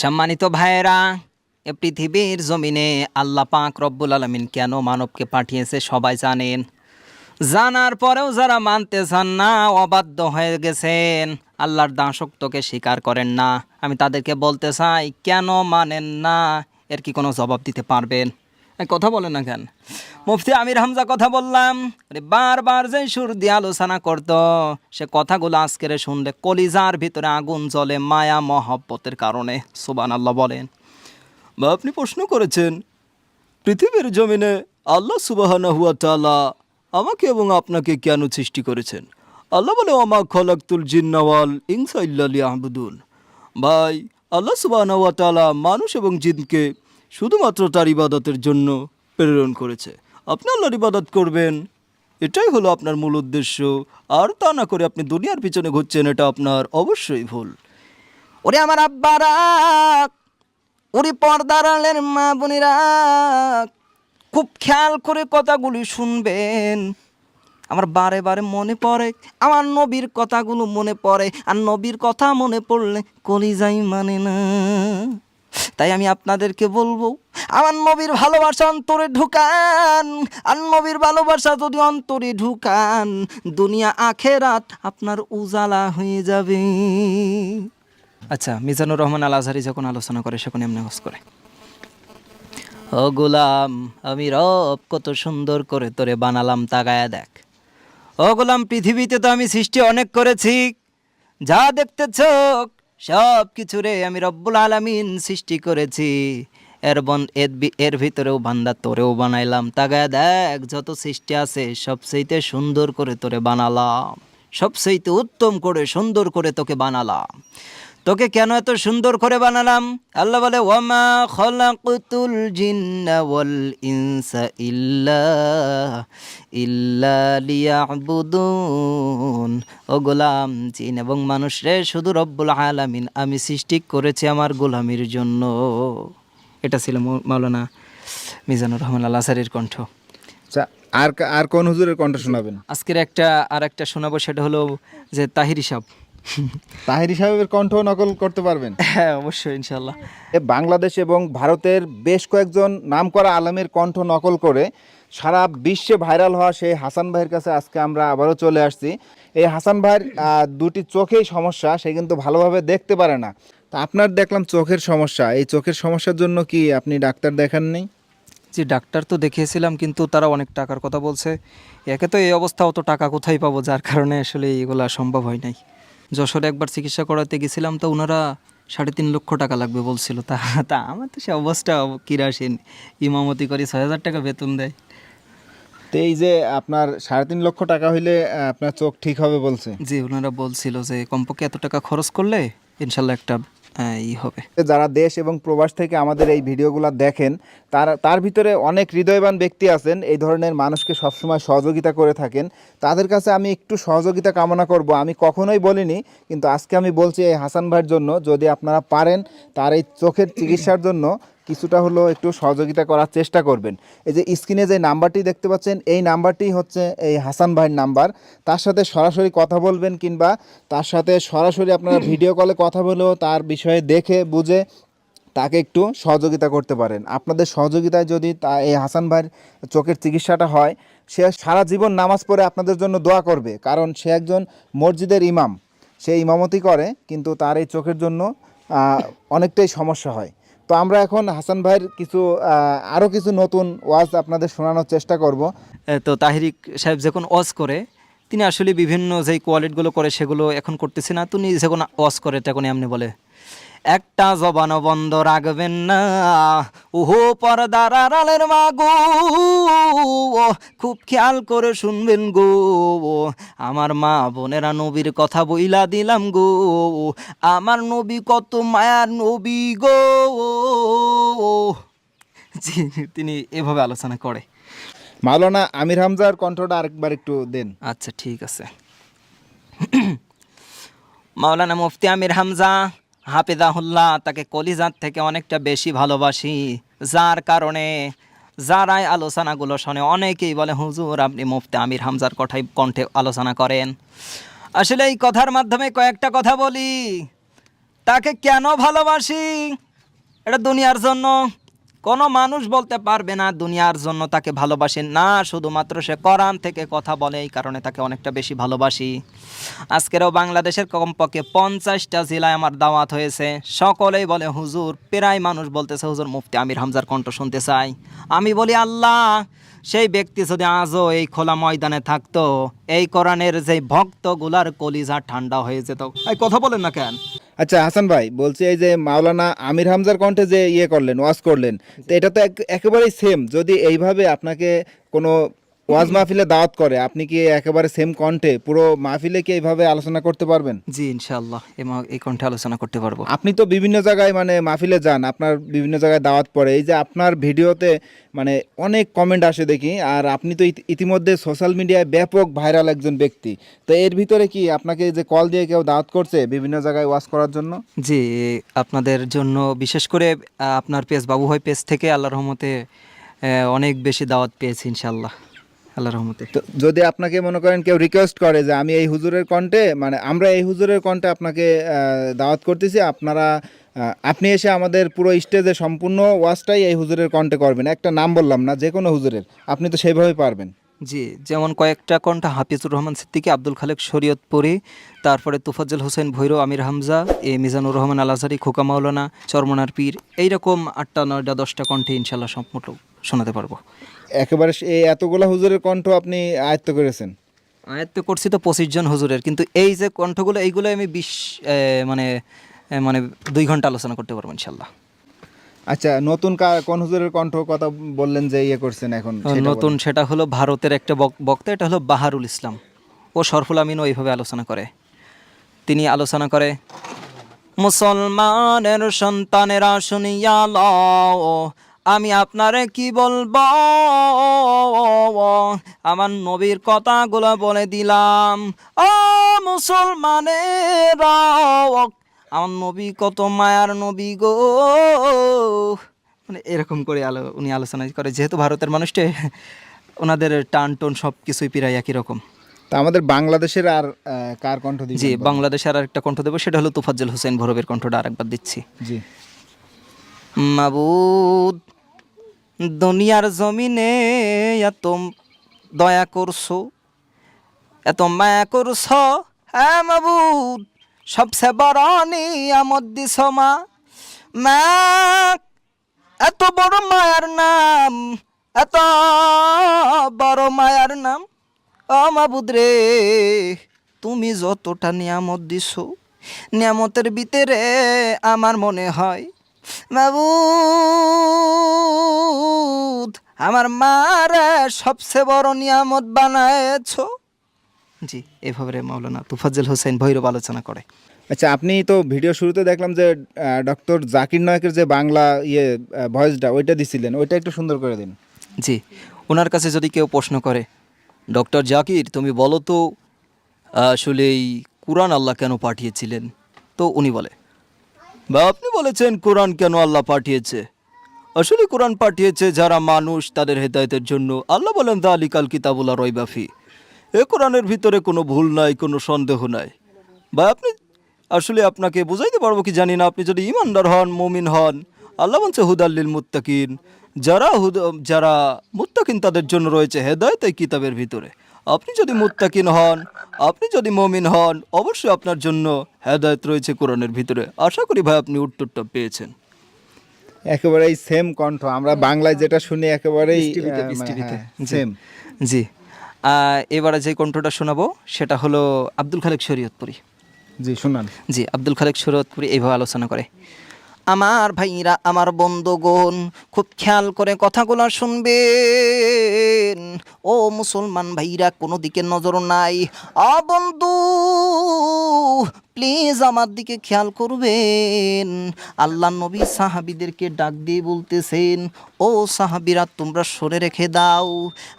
সম্মানিত ভাইয়েরা, এ পৃথিবীর জমিনে আল্লাহ পাক রব্বুল আলমিন কেন মানবকে পাঠিয়েছে সবাই জানেন? জানার পরেও যারা মানতে চান না, অবাধ্য হয়ে গেছেন। আল্লাহর দাসক্তকে স্বীকার করেন না। আমি তাদেরকে বলতে চাই, কেন মানেন না? এর কি কোনো জবাব দিতে পারবেন? কথা বলেন না কেন? মুফতি আমির হামজা কথা বললাম। আরে, বারবার যে সুর দিয়ে আলোচনা করত, সে কথাগুলো আজকের শুনলে কলিজার ভিতরে আগুন জ্বলে, মায়া, মহব্বতের কারণে। সুবান আল্লাহ বলেন। বা আপনি প্রশ্ন করেছেন, পৃথিবীর জমিনে আল্লাহ সুবাহানা হুয়া তালা আমাকে এবং আপনাকে কেন সৃষ্টি করেছেন? আল্লাহ বলে আমা খলাকুল জিন্নাওয়াল ইল্লালি আহবুদুন ভাই, আল্লাহ সুবাহানা হুয়া তালা মানুষ এবং জিনকে শুধুমাত্র তার ইবাদতের জন্য প্রেরণ করেছে। আপনি আল্লাহর ইবাদত করবেন। এটাই হলো আপনার মূল উদ্দেশ্য। আর তা না করে আপনি দুনিয়ার পিছনে ঘুরছেন, এটা আপনার অবশ্যই ভুল। ওরে আমার আব্বারা ওরে পর্দার আলের মা বোনেরা, খুব খেয়াল করে কথাগুলি শুনবেন। আমার বারে বারে মনে পড়ে, আমার নবীর কথাগুলো মনে পড়ে, আর নবীর কথা মনে পড়লে কলিজাই মানে না। তাই আমি আপনাদেরকে বলব, আমার নবীর ভালোবাসা অন্তরে ঢুকান, আর নবীর ভালোবাসা যদি অন্তরে ঢুকান, দুনিয়া আখেরাত আপনার উজালা হয়ে যাবে। আচ্ছা মিজানুর রহমান আল আজহারি যখন আলোচনা করে সেখানে এমনি হস করে। ও গোলাম, আমি রব, কত সুন্দর করে তোরে বানালাম তাগায়া দেখ। ও গোলাম, পৃথিবীতে তো আমি সৃষ্টি অনেক করেছি, যা দেখতে চোখ সব কিছু রে আমি রব্বুল আলামিন সৃষ্টি করেছি। এর বন এর এর ভিতরেও বান্দা তোরেও বানাইলাম। তাগায়া দেখ, যত সৃষ্টি আছে সবচেয়েতে সুন্দর করে তোরে বানালাম। সবচেয়েতে উত্তম করে সুন্দর করে তোকে বানালাম। তোকে কেন এত সুন্দর করে বানালাম? আল্লাহ বলে ওয়ামা খলাকুতুল জিন্না ওয়াল ইনসা ইল্লা ইল্লা লিয়াবুদুন। ও গোলাম জিন এবং মানুষ রে শুধু রব্বুল আলামিন আমি সৃষ্টি করেছি আমার গোলামির জন্য। এটা ছিল মাওলানা মিজানুর রহমান আল্লাহ সারির কণ্ঠ। আচ্ছা আর আর কোন হুজুরের কণ্ঠ শোনাবেন? আজকের একটা আর একটা শোনাবো সেটা হলো যে তাহির সাহ তাহিরি সাহেবের কণ্ঠ নকল করতে পারবেন। হ্যাঁ অবশ্যই ইনশাল্লাহ বাংলাদেশ এবং ভারতের বেশ কয়েকজন নামকরা আলমের কণ্ঠ নকল করে সারা বিশ্বে ভাইরাল হওয়া সেই হাসান ভাইয়ের কাছে আজকে আমরা আবারও চলে আসছি। এই হাসান ভাইয়ের দুটি চোখেই সমস্যা সে কিন্তু ভালোভাবে দেখতে পারে না। তা আপনার দেখলাম চোখের সমস্যা এই চোখের সমস্যার জন্য কি আপনি ডাক্তার দেখাননি? যে ডাক্তার তো দেখিয়েছিলাম কিন্তু তারা অনেক টাকার কথা বলছে। একে তো এই অবস্থা অত টাকা কোথায় পাবো? যার কারণে আসলে এগুলা সম্ভব হয় নাই। যশোরে একবার চিকিৎসা করাতে গেছিলাম তো ওনারা সাড়ে তিন লক্ষ টাকা লাগবে বলছিল। তা তা আমার তো সে অবস্থা কিরাসীন ইমামতি করি ছয় হাজার টাকা বেতন দেয়। তো এই যে আপনার সাড়ে তিন লক্ষ টাকা হইলে আপনার চোখ ঠিক হবে বলছে। জি ওনারা বলছিল যে কমপক্ষে এত টাকা খরচ করলে ইনশাল্লাহ একটা ই হবে। যারা দেশ এবং প্রবাস থেকে আমাদের এই ভিডিওগুলো দেখেন, তার তার ভিতরে অনেক হৃদয়বান ব্যক্তি আছেন, এই ধরনের মানুষকে সবসময় সহযোগিতা করে থাকেন। তাদের কাছে আমি একটু সহযোগিতা কামনা করব, আমি কখনোই বলিনি, কিন্তু আজকে আমি বলছি এই হাসান ভাইয়ের জন্য, যদি আপনারা পারেন তার এই চোখের চিকিৎসার জন্য কিছুটা হলো একটু সহযোগিতা করার চেষ্টা করবেন। এই যে স্ক্রিনে যে নাম্বারটি দেখতে পাচ্ছেন, এই নাম্বারটি হচ্ছে এই হাসান ভাইয়ের নাম্বার। তার সাথে সরাসরি কথা বলবেন কিংবা তার সাথে সরাসরি আপনারা ভিডিও কলে কথা বলেও তার বিষয়ে দেখে, বুঝে তাকে একটু সহযোগিতা করতে পারেন। আপনাদের সহযোগিতায় যদি তা এই হাসান ভাইয়ের চোখের চিকিৎসাটা হয়, সে সারা জীবন নামাজ পড়ে আপনাদের জন্য দোয়া করবে। কারণ সে একজন মসজিদের ইমাম। সে ইমামতি করে, কিন্তু তার এই চোখের জন্য অনেকটাই সমস্যা হয়। তো আমরা এখন হাসান ভাইয়ের কিছু আরও কিছু নতুন ওয়াজ আপনাদের শোনানোর চেষ্টা করব। তো তাহিরিক সাহেব যখন ওয়াজ করে, তিনি আসলে বিভিন্ন যেই কোয়ালিটিগুলো করে সেগুলো এখন করতেছে না। তিনি যখন ওয়াজ করে তখন এমনি বলে? একটা জবান বন্ধ রাখবেন না। ওহো পর্দার আড়ালের মাগো খুব খেয়াল করে শুনবেন গো। আমার মা বোনেরা নবীর কথা বইলা দিলাম গো। আমার নবী কত মায়ার নবী গো। তিনি এভাবে আলোচনা করে। মাওলানা আমির হামজার কণ্ঠটা আরেকবার একটু দেন। আচ্ছা ঠিক আছে। মাওলানা মুফতি আমির হামজা হাফিজাহুল্লাহ, তাকে কলিজাত থেকে অনেকটা বেশি ভালোবাসি। যার কারণে, যারাই আলোচনাগুলো শোনে, অনেকেই বলে, হুজুর, আপনি মুফতি আমির হামজার কথাই কণ্ঠে আলোচনা করেন। আসলে এই কথার মাধ্যমে কয়েকটা কথা বলি। তাকে কেন ভালোবাসি? এটা দুনিয়ার জন্য। কোনো মানুষ বলতে পারবে না দুনিয়ার জন্য তাকে ভালোবাসি। না, শুধুমাত্র সে কোরআন থেকে কথা বলে, এই কারণে তাকে অনেকটা বেশি ভালোবাসি। আজকেরও বাংলাদেশের কমপক্ষে পঞ্চাশটা জেলায় আমার দাওয়াত হয়েছে। সকলেই বলে, হুজুর, প্রায় মানুষ বলতেছে, হুজুর মুফতি আমির হামজার কণ্ঠ শুনতে চাই। আমি বলি, আল্লাহ, সেই ব্যক্তি যদি আজও এই খোলা ময়দানে থাকতো, এই কোরআনের যে ভক্তগুলার কলিজা ঠান্ডা হয়ে যেত। এই কথা বলেন না কেন? আচ্ছা হাসান ভাই বলছি এই যে মাওলানা আমির হামজার কণ্ঠে যে ইয়ে করলেন ওয়াজ করলেন তো এটা তো এক- একেবারেই সেম যদি এইভাবে আপনাকে কোনো ওয়াজ মাহফিলে দাওয়াত করে আপনি কি একেবারে সেম কণ্ঠে পুরো মাহফিলে কি এইভাবে আলোচনা করতে পারবেন? জি ইনশাআল্লাহ এই কণ্ঠে আলোচনা করতে পারব। আপনি তো বিভিন্ন জায়গায় মানে মাহফিলে যান আপনার বিভিন্ন জায়গায় দাওয়াত পড়ে এই যে আপনার ভিডিওতে মানে অনেক কমেন্ট আসে দেখি আর আপনি তো ইতিমধ্যে সোশ্যাল মিডিয়ায় ব্যাপক ভাইরাল একজন ব্যক্তি। তো এর ভিতরে কি আপনাকে যে কল দিয়ে কেউ দাওয়াত করছে বিভিন্ন জায়গায় ওয়াজ করার জন্য? জি আপনাদের জন্য বিশেষ করে আপনার পেজ বাবু ভাই পেজ থেকে আল্লাহ রহমতে অনেক বেশি দাওয়াত পেয়েছি ইনশাআল্লাহ। আল্লাহ রহমতে। তো যদি আপনাকে মনে করেন কেউ রিকোয়েস্ট করে যে আমি এই হুজুরের কণ্ঠে মানে আমরা এই হুজুরের কণ্ঠে আপনাকে দাওয়াত করতেছি আপনারা আপনি এসে আমাদের পুরো স্টেজে সম্পূর্ণ ওয়াজটাই এই হুজুরের কণ্ঠে করবেন। একটা নাম বললাম না যে কোনো হুজুরের। আপনি তো সেইভাবেই পারবেন। জি যেমন কয়েকটা কণ্ঠ হাফিজুর রহমান সিদ্দিকী আব্দুল খালেক শরীয়তপুরি তারপরে তুফাজ্জল হোসেন ভৈরব আমির হামজা এ মিজানুর রহমান আল আজহারি খোকা মাওলানা চরমনার পীর এইরকম আটটা নয়টা দশটা কণ্ঠে ইনশাল্লাহ সম্পূর্ণ শোনাতে পারব। একেবারে এই এতগুলা হুজুরের কণ্ঠ আপনি আয়ত্ত করেছেন? আয়ত্ত করছি তো পঁচিশ জন হুজুরের কিন্তু এই যে কণ্ঠগুলো এইগুলো আমি বিশ মানে মানে দুই ঘণ্টা আলোচনা করতে পারব ইনশাল্লাহ আচ্ছা নতুন কোন হুজুরের কণ্ঠ কথা বললেন যে ইয়ে করছেন এখন সেটা নতুন সেটা হলো ভারতের একটা বক- বক্তা এটা হলো বাহারুল ইসলাম। ও সরফুল আমিনও এইভাবে আলোচনা করে। তিনি আলোচনা করে মুসলমানের সন্তানেরা শুনিয়া লও আমি আপনারে কি বলব? আমার নবীর কথাগুলো বলে দিলাম। ও মুসলমানেরা আমার নবী কত মায়ার নবী গো। মানে এরকম করে আলো উনি আলোচনা করে। যেহেতু ভারতের মানুষটে ওনাদের টান টোন সব কিছুই প্রায় একই রকম। তো আমাদের বাংলাদেশের আর কার কণ্ঠ দিবেন জি বাংলাদেশের আর একটা কণ্ঠ দেবো সেটা হলো তুফাজ্জল হোসেন ভরবের কণ্ঠটা আরেকবার দিচ্ছি। জি। মাবুদ দুনিয়ার জমিনে এত দয়া করছ, এত মায়া করছ হ্যাঁ মাবুদ সবসে বড় নিয়ামত দিছ মা। মা, এত বড় মায়ার নাম, এত বড় মায়ার নাম। ও মাবুদ রে, তুমি যতটা নিয়ামত দিছো, নিয়ামতের ভিতরে আমার মনে হয় মাবুদ আমার মারে সবচেয়ে বড় নিয়ামত বানায়েছো? জি এভাবে মাওলানা তুফাজ্জল হোসেন ভৈরব আলোচনা করে। আচ্ছা আপনি তো ভিডিও শুরুতে দেখলাম যে ডক্টর জাকির নায়কের যে বাংলা ইয়ে ভয়েসটা ওইটা দিছিলেন ওইটা একটু সুন্দর করে দিন। জি ওনার কাছে যদি কেউ প্রশ্ন করে ডক্টর জাকির তুমি বলো তো আসলে এই কোরআন আল্লাহ কেন পাঠিয়েছিলেন? তো উনি বলে। বা আপনি বলেছেন কোরআন কেন আল্লাহ পাঠিয়েছে? আসলে কোরআন পাঠিয়েছে যারা মানুষ তাদের হেদায়তের জন্য। আল্লাহ বলেন দা আলী কাল কিতাবুল্লাহ রইবাফি এ কোরআনের ভিতরে কোনো ভুল নাই, কোনো সন্দেহ নাই। বা আপনি, আসলে আপনাকে বুঝাইতে পারব কি জানি না, আপনি যদি ইমানদার হন, মুমিন হন, আল্লাহ বলছে হুদাল্লিল মুত্তাকিন। যারা হুদ, যারা মুত্তাকিন তাদের জন্য রয়েছে হেদায়ত এই কিতাবের ভিতরে। আপনি যদি মুত্তাকিন হন আপনি যদি মমিন হন অবশ্যই আপনার জন্য হেদায়ত রয়েছে কোরআনের ভিতরে। আশা করি ভাই আপনি উত্তরটা পেয়েছেন। একেবারেই সেম কণ্ঠ। আমরা বাংলায় যেটা শুনি একেবারেই বৃষ্টিভিতে, বৃষ্টিভিতে। জি। সেম জি। এবারে যে কণ্ঠটা শোনাবো সেটা হলো আব্দুল খালেক শরীয়তপুরি। জি শুনান। জি আব্দুল খালেক শরৎপুরি এইভাবে আলোচনা করে। আমার ভাইরা, আমার বন্ধুগণ, খুব খেয়াল করে কথাগুলো শুনবেন। ও মুসলমান ভাইরা, কোনো দিকে নজর নাই। আ বন্ধু প্লিজ আমার দিকে খেয়াল করবেন। আল্লাহ নবী সাহাবিদেরকে ডাক দিয়ে বলতেছেন, ও সাহাবিরা, তোমরা সরে রেখে দাও।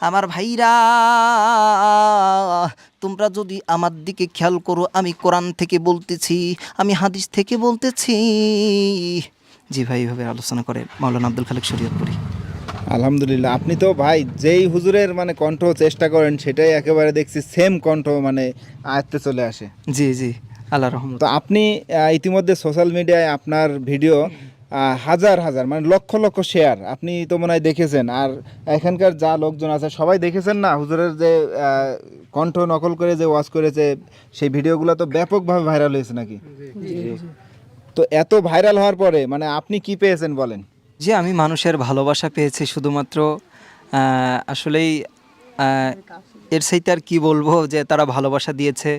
আমার ভাইরা তোমরা যদি আমার দিকে খেয়াল করো আমি কোরআন থেকে বলতেছি আমি হাদিস থেকে বলতেছি। জি ভাই এইভাবে আলোচনা করে মাওলানা আব্দুল খালেক শরীয়তপুরি আলহামদুলিল্লাহ আপনি তো ভাই যেই হুজুরের মানে কণ্ঠ চেষ্টা করেন সেটাই একেবারে দেখছি সেম কণ্ঠ মানে আয়ত্তে চলে আসে। জি জি আল্লাহ রহমত। তো আপনি ইতিমধ্যে সোশ্যাল মিডিয়ায় আপনার ভিডিও হাজার হাজার মানে লক্ষ লক্ষ শেয়ার আপনি তো মনে হয় দেখেছেন। আর এখানকার যা লোকজন আছে সবাই দেখেছেন না? হুজুরের যে আহ, কণ্ঠ নকল করে যে ওয়াজ করেছে সেই ভিডিওগুলো তো ব্যাপকভাবে ভাইরাল হয়েছে নাকি? তো এত ভাইরাল হওয়ার পরে মানে আপনি কি পেয়েছেন বলেন? যে আমি মানুষের ভালোবাসা পেয়েছি শুধুমাত্র আহ, আসলেই এর সাথে আর কি বলব যে তারা ভালোবাসা দিয়েছে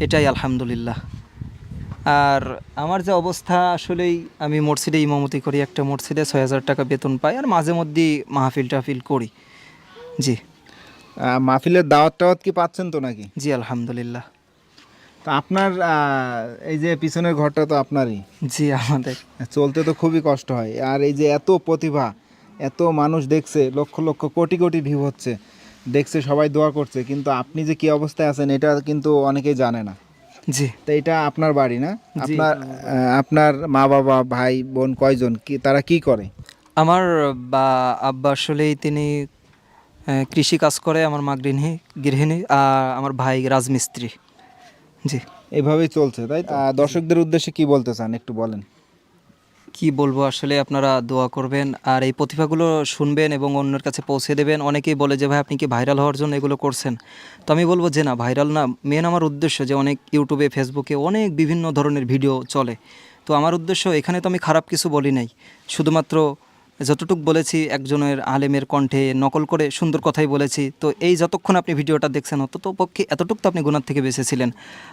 এটাই আলহামদুলিল্লাহ। আর আমার যে অবস্থা আসলেই আমি মসজিদে ইমামতি করি একটা মসজিদে ছয় হাজার টাকা বেতন পাই আর মাঝে মধ্যেই মাহফিল টাহফিল করি। জি। মাহফিলের দাওয়াত টাওয়াত কি পাচ্ছেন তো নাকি? জি আলহামদুলিল্লাহ। তো আপনার এই যে পিছনের ঘরটা তো আপনারই। জি আমাদের। চলতে তো খুবই কষ্ট হয়। আর এই যে এত প্রতিভা এত মানুষ দেখছে লক্ষ লক্ষ কোটি কোটি ভিউ হচ্ছে দেখছে সবাই দোয়া করছে কিন্তু আপনি যে কি অবস্থায় আছেন এটা কিন্তু অনেকেই জানে না। জি। তো এটা আপনার বাড়ি না? আপনার আপনার মা বাবা ভাই বোন কয়জন? কি তারা কি করে? আমার বা আব্বা আসলেই তিনি কৃষি কাজ করে আমার মা গৃহিণী গৃহিণী আর আমার ভাই রাজমিস্ত্রি। জি। এভাবেই চলছে তাই তো? দর্শকদের উদ্দেশ্যে কি বলতে চান একটু বলেন। কি বলব আসলে আপনারা দোয়া করবেন আর এই প্রতিভাগুলো শুনবেন এবং অন্যের কাছে পৌঁছে দেবেন। অনেকেই বলে যে, ভাই, আপনি কি ভাইরাল হওয়ার জন্য এগুলো করছেন? তো আমি বলব যে, না, ভাইরাল না। মেন আমার উদ্দেশ্য যে, অনেক ইউটিউবে, ফেসবুকে অনেক বিভিন্ন ধরনের ভিডিও চলে। তো আমার উদ্দেশ্য, এখানে তো আমি খারাপ কিছু বলি নাই। শুধুমাত্র যতটুকু বলেছি, একজনের আলেমের কণ্ঠে নকল করে সুন্দর কথাই বলেছি। তো এই যতক্ষণ আপনি ভিডিওটা দেখছেন অত তো পক্ষে এতটুকু তো আপনি গুণার থেকে বেঁচেছিলেন।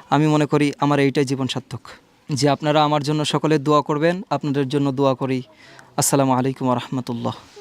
আমি মনে করি আমার এইটাই জীবন সার্থক। যে আপনারা আমার জন্য সকলে দোয়া করবেন আপনাদের জন্য দোয়া করি। আসসালামু আলাইকুম রহমতুল্লাহ।